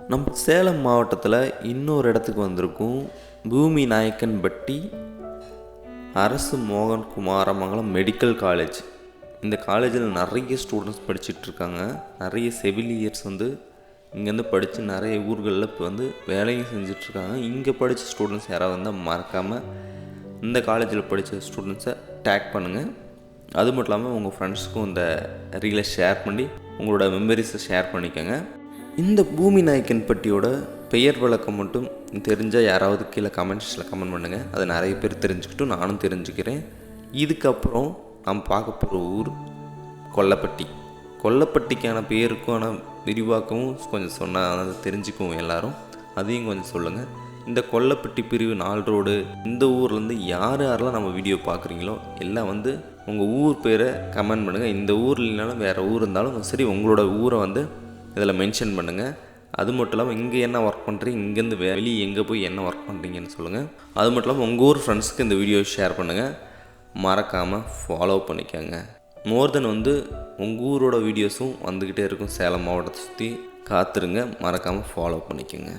நம்ம சேலம் மாவட்டத்தில் இன்னொரு இடத்துக்கு வந்திருக்கோம் பூமி நாயக்கன்பட்டி அரசு மோகன் குமாரமங்கலம் மெடிக்கல் காலேஜ். இந்த காலேஜில் நிறைய ஸ்டூடெண்ட்ஸ் படிச்சுட்ருக்காங்க நிறைய செவிலியர்ஸ் வந்து இங்கேருந்து படித்து நிறைய ஊர்களில் இப்போ வந்து வேலையும் செஞ்சிட்ருக்காங்க இங்கே படித்த ஸ்டூடெண்ட்ஸ் யாராவது வந்தால் மறக்காமல் இந்த காலேஜில் படித்த ஸ்டூடெண்ட்ஸை டேக் பண்ணுங்கள் அது மட்டும் இல்லாமல் உங்கள் ஃப்ரெண்ட்ஸ்க்கும் இந்த ரீலை ஷேர் பண்ணி உங்களோட மெமரிஸை ஷேர் பண்ணிக்கோங்க. இந்த பூமி நாயக்கன் பட்டியோட பெயர் விளக்கம் மட்டும் தெரிஞ்சால் யாராவது கீழே கமெண்ட்ஸில் கமெண்ட் பண்ணுங்கள் அதை நிறைய பேர் தெரிஞ்சுக்கிட்டும் நானும் தெரிஞ்சுக்கிறேன். இதுக்கப்புறம் நாம் பார்க்க போகிற ஊர் கொல்லப்பட்டி. கொல்லப்பட்டிக்கான பேருக்கான விரிவாக்கமும் கொஞ்சம் சொன்னால் தெரிஞ்சுக்குவோம் எல்லாரும். அதையும் கொஞ்சம் சொல்லுங்கள் இந்த கொல்லப்பட்டி பிரிவு நாள் ரோடு இந்த ஊர்லேருந்து யார் யாரெல்லாம் நம்ம வீடியோ பார்க்குறீங்களோ எல்லாம் வந்து உங்கள் ஊர் பேரை கமெண்ட் பண்ணுங்கள் இந்த ஊர் இல்லைனாலும் வேறு ஊர் இருந்தாலும் சரி உங்களோட ஊரை வந்து இதில் மென்ஷன் பண்ணுங்கள் அது மட்டும் இல்லாமல் இங்கே என்ன ஒர்க் பண்ணுறீங்க இங்கேருந்து வெளியே எங்கே போய் என்ன ஒர்க் பண்ணுறீங்கன்னு சொல்லுங்கள் அது மட்டும் இல்லாமல் உங்கள் ஊர் ஃப்ரெண்ட்ஸுக்கு இந்த வீடியோ ஷேர் பண்ணுங்கள் மறக்காமல் ஃபாலோ பண்ணிக்கோங்க. மோர் தென் வந்து உங்கள் ஊரோட வீடியோஸும் வந்துக்கிட்டே இருக்கும். சேலம் மாவட்டத்தை சுற்றி காத்துருங்க. மறக்காமல் ஃபாலோ பண்ணிக்கோங்க.